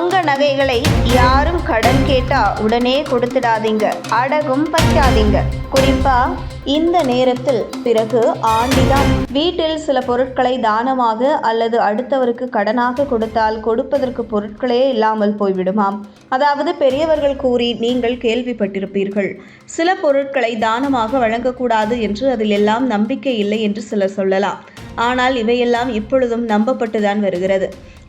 தங்க நகைகளை யாரும் கடன் கேட்டா உடனே கொடுத்துடாதீங்க. அடகும் பற்றாதீங்க குறிப்பா இந்த நேரத்தில் பிறகு ஆண்டிதான். வீட்டில் சில பொருட்களை தானமாக அல்லது அடுத்தவருக்கு கடனாக கொடுத்தால் கொடுப்பதற்கு பொருட்களே இல்லாமல் போய்விடுமாம். அதாவது பெரியவர்கள் கூறி நீங்கள் கேள்விப்பட்டிருப்பீர்கள். சில பொருட்களை தானமாக வழங்கக்கூடாது என்று அதில் எல்லாம் நம்பிக்கை இல்லை என்று சிலர் சொல்லலாம். ஆனால் இவையெல்லாம் இப்பொழுதும் நம்பப்பட்டுதான் வருகிறது.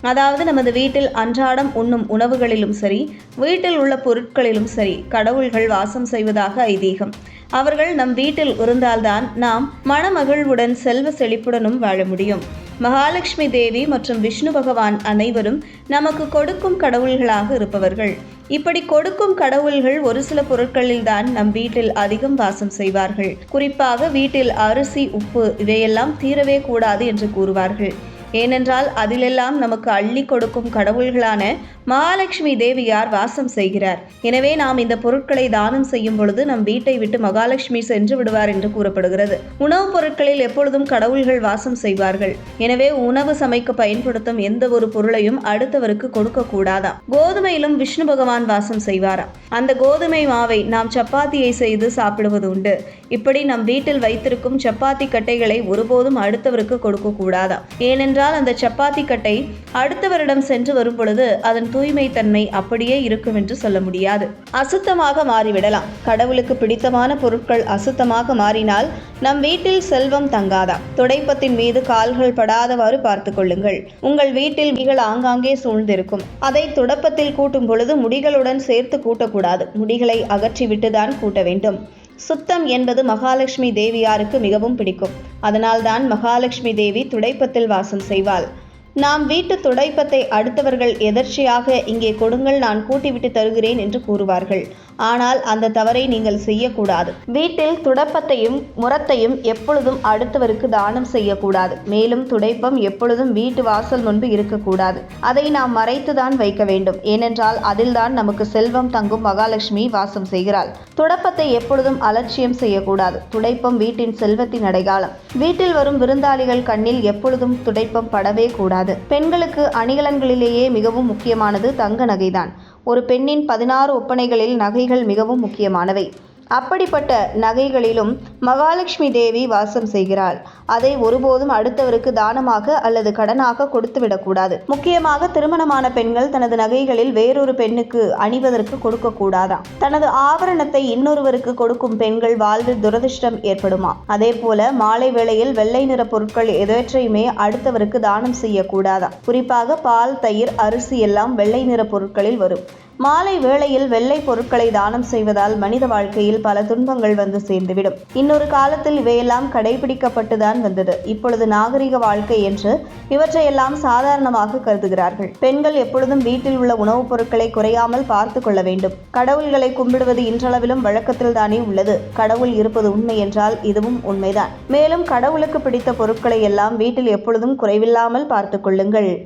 அதாவது நமது வீட்டில் அன்றாடம் உண்ணும் உணவுகளிலும் சரி வீட்டில் உள்ள பொருட்களிலும் சரி கடவுள்கள் வாசம் செய்வதாக ஐதீகம். அவர்கள் நம் வீட்டில் இருந்தால்தான் நாம் மணமகிழ்வுடன் செல்வ செழிப்புடனும் வாழ முடியும். மகாலட்சுமி தேவி மற்றும் விஷ்ணு பகவான் அனைவரும் நமக்கு கொடுக்கும் கடவுள்களாக இருப்பவர்கள். இப்படி கொடுக்கும் கடவுள்கள் ஒரு சில பொருட்களில்தான் நம் வீட்டில் அதிகம் வாசம் செய்வார்கள். குறிப்பாக வீட்டில் அரிசி உப்பு இவையெல்லாம் தீரவே கூடாது என்று கூறுவார்கள். ஏனென்றால் அதிலெல்லாம் நமக்கு அள்ளி கொடுக்கும் கடவுள்களான மகாலட்சுமி தேவியார் வாசம் செய்கிறார். எனவே நாம் இந்த பொருட்களை தானம் செய்யும் பொழுது நம் வீட்டை விட்டு மகாலட்சுமி சென்று விடுவார் என்று கூறப்படுகிறது. உணவுப் பொருட்களில் எப்பொழுதும் கடவுள்கள் வாசம் செய்வார்கள். எனவே உணவு சமைக்க பயன்படுத்தும் எந்த ஒரு பொருளையும் அடுத்தவருக்கு கொடுக்க கூடாதாம். கோதுமையிலும் விஷ்ணு பகவான் வாசம் செய்வாராம். அந்த கோதுமை மாவை நாம் சப்பாத்தியை செய்து சாப்பிடுவது உண்டு. இப்படி நம் வீட்டில் வைத்திருக்கும் சப்பாத்தி கட்டைகளை ஒருபோதும் அடுத்தவருக்கு கொடுக்க கூடாதாம். ஏனென்றால் அந்த சப்பாத்தி கட்டை அடுத்த வருடம் சென்று வரும் பொழுது அதன் தூய்மை தன்மை அப்படியே இருக்கும் என்று சொல்ல முடியாது. அசுத்தமாக மாறிவிடலாம். கடவுளுக்கு பிடித்தமான பொருட்கள் அசுத்தமாக மாறினால் நம் வீட்டில் செல்வம் தங்காதா? துடைப்பத்தின் மீது கால்கள் படாதவாறு பார்த்து கொள்ளுங்கள். உங்கள் வீட்டில் முடிகள் ஆங்காங்கே சூழ்ந்திருக்கும். அதை துடப்பத்தில் கூட்டும் பொழுது முடிகளுடன் சேர்த்து கூட்டக்கூடாது. முடிகளை அகற்றிவிட்டுதான் கூட்ட வேண்டும். சுத்தம் என்பது மகாலட்சுமி தேவியாருக்கு மிகவும் பிடிக்கும். அதனால்தான் மகாலட்சுமி தேவி துடைப்பத்தில் வாசம் செய்வாள். நாம் வீட்டு துடைப்பத்தை அடுத்தவர்கள் எதர்ச்சியாக இங்கே கொடுங்கள் நான் கூட்டிவிட்டு தருகிறேன் என்று கூறுவார்கள். ஆனால் அந்த தவறை நீங்கள் செய்யக்கூடாது. வீட்டில் துடைப்பத்தையும் முரத்தையும் எப்பொழுதும் அடுத்தவருக்கு தானம் செய்யக்கூடாது. மேலும் துடைப்பம் எப்பொழுதும் வீட்டு வாசல் முன்பு இருக்கக்கூடாது. அதை நாம் மறைத்துதான் வைக்க வேண்டும். ஏனென்றால் அதில்தான் நமக்கு செல்வம் தங்கும் மகாலட்சுமி வாசம் செய்கிறாள். துடப்பத்தை எப்பொழுதும் அலட்சியம் செய்யக்கூடாது. துடைப்பம் வீட்டின் செல்வத்தின் அடையாளம். வீட்டில் வரும் விருந்தாளிகள் கண்ணில் எப்பொழுதும் துடைப்பம் படவே கூடாது. பெண்களுக்கு அணிகலன்களிலேயே மிகவும் முக்கியமானது தங்க நகைதான். ஒரு பெண்ணின் பதினாறு ஒப்பனைகளில் நகைகள் மிகவும் முக்கியமானவை. அப்படிப்பட்ட நகைகளிலும் மகாலட்சுமி தேவி வாசம் செய்கிறாள். அதை ஒருபோதும் அடுத்தவருக்கு தானமாக அல்லது கடனாக கொடுத்துவிடக்கூடாது. முக்கியமாக திருமணமான பெண்கள் தனது நகைகளில் வேறொரு பெண்ணுக்கு அணிவதற்கு கொடுக்கக்கூடாதாம் தனது ஆபரணத்தை இன்னொருவருக்கு கொடுக்கும் பெண்கள் வாழ்வில் துரதிர்ஷ்டம் ஏற்படுமா? அதே போல மாலை வேளையில் வெள்ளை நிற பொருட்கள் எதற்றையுமே அடுத்தவருக்கு தானம் செய்யக்கூடாதாம் குறிப்பாக பால் தயிர் அரிசி எல்லாம் வெள்ளை நிற பொருட்களில் வரும். மாலை வேளையில் வெள்ளை பொருட்களை தானம் செய்வதால் மனித வாழ்க்கையில் பல துன்பங்கள் வந்து சேர்ந்துவிடும். இன்னொரு காலத்தில் இவையெல்லாம் கடைபிடிக்கப்பட்டுதான் வந்தது. இப்பொழுது நாகரிக வாழ்க்கை என்று இவற்றையெல்லாம் சாதாரணமாக கருதுகிறார்கள். பெண்கள் எப்பொழுதும் வீட்டில் உள்ள உணவுப் பொருட்களை குறையாமல் பார்த்து கொள்ள வேண்டும். கடவுள்களை கும்பிடுவது இன்றளவிலும் வழக்கத்தில் தானே உள்ளது. கடவுள் இருப்பது உண்மை என்றால் இதுவும் உண்மைதான். மேலும் கடவுளுக்கு பிடித்த பொருட்களை எல்லாம் வீட்டில் எப்பொழுதும் குறைவில்லாமல் பார்த்து கொள்ளுங்கள்.